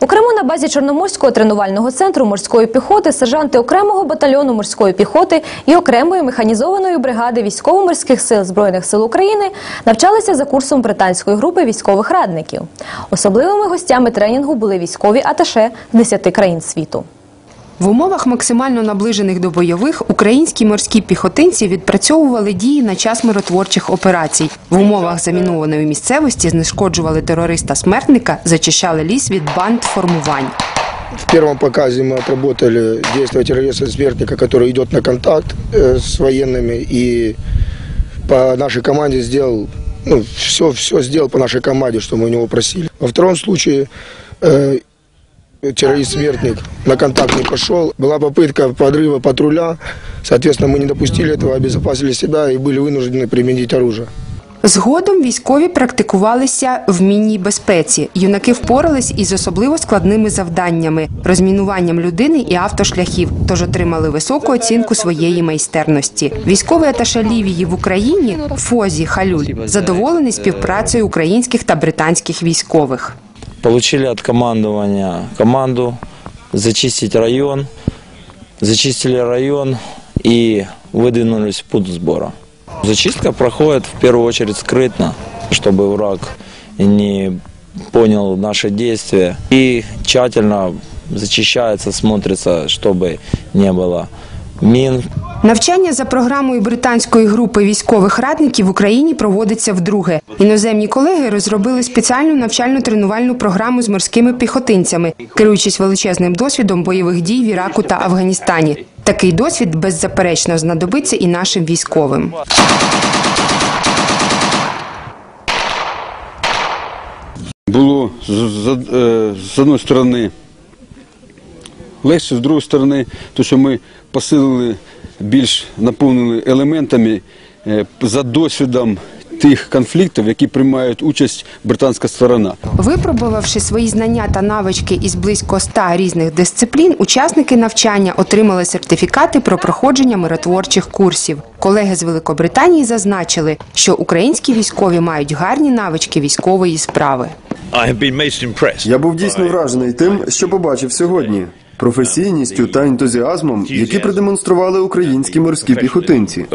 Окремо на базі Чорноморського тренувального центру морської піхоти сержанти окремого батальйону морської піхоти і окремої механізованої бригади військово-морських сил Збройних сил України навчалися за курсом британської групи військових радників. Особливими гостями тренінгу були військові аташе з 10 країн світу. В умовах максимально наближених до бойових українські морські піхотинці відпрацьовували дії на час миротворчих операцій. В умовах замінованої місцевості знешкоджували терориста-смертника, зачищали ліс від банд формувань. В первом показе мы отработали действия террориста-смертника, который идет на контакт э, с военными и по нашей команде сделал, ну, все, все сделал по нашей команде, что мы у него просили. Во втором случае э, террорист-смертник на контакт не пошел. Была попытка подрыва патруля, соответственно, мы не допустили этого, обезопасили себя и были вынуждены применить оружие. Згодом військові практикувалися в мінній безпеці. Юнаки впорались із особливо складними завданнями розмінуванням людини і автошляхів, тож отримали високу оцінку своєї майстерності. Військовий аташе Лівії в Україні Фозі Халюль задоволений співпрацею українських та британських військових. Получили от командования команду зачистить район. Зачистили район и выдвинулись в пункт сбора. Зачистка проходит в первую очередь скрытно, чтобы враг не понял наши действия. И тщательно зачищается, смотрится, чтобы не было мин, Навчання за програмою британської групи військових радників в Україні проводиться вдруге. Іноземні колеги розробили спеціальну навчально-тренувальну програму з морськими піхотинцями, керуючись величезним досвідом бойових дій в Іраку та Афганістані. Такий досвід беззаперечно знадобиться і нашим військовим. було з, з, е, з одної сторони легше, з другої сторони, то що ми посилили більш наповнили елементами е, за досвідом тих конфліктів, які приймають участь британська сторона. Випробувавши свої знання та навички із близько ста різних дисциплін, учасники навчання отримали сертифікати про проходження миротворчих курсів. Колеги з Великобританії зазначили, що українські військові мають гарні навички військової справи. Я був дійсно вражений тим, що побачив сьогодні. Професійністю та ентузіазмом, які продемонстрували українські морські піхотинці.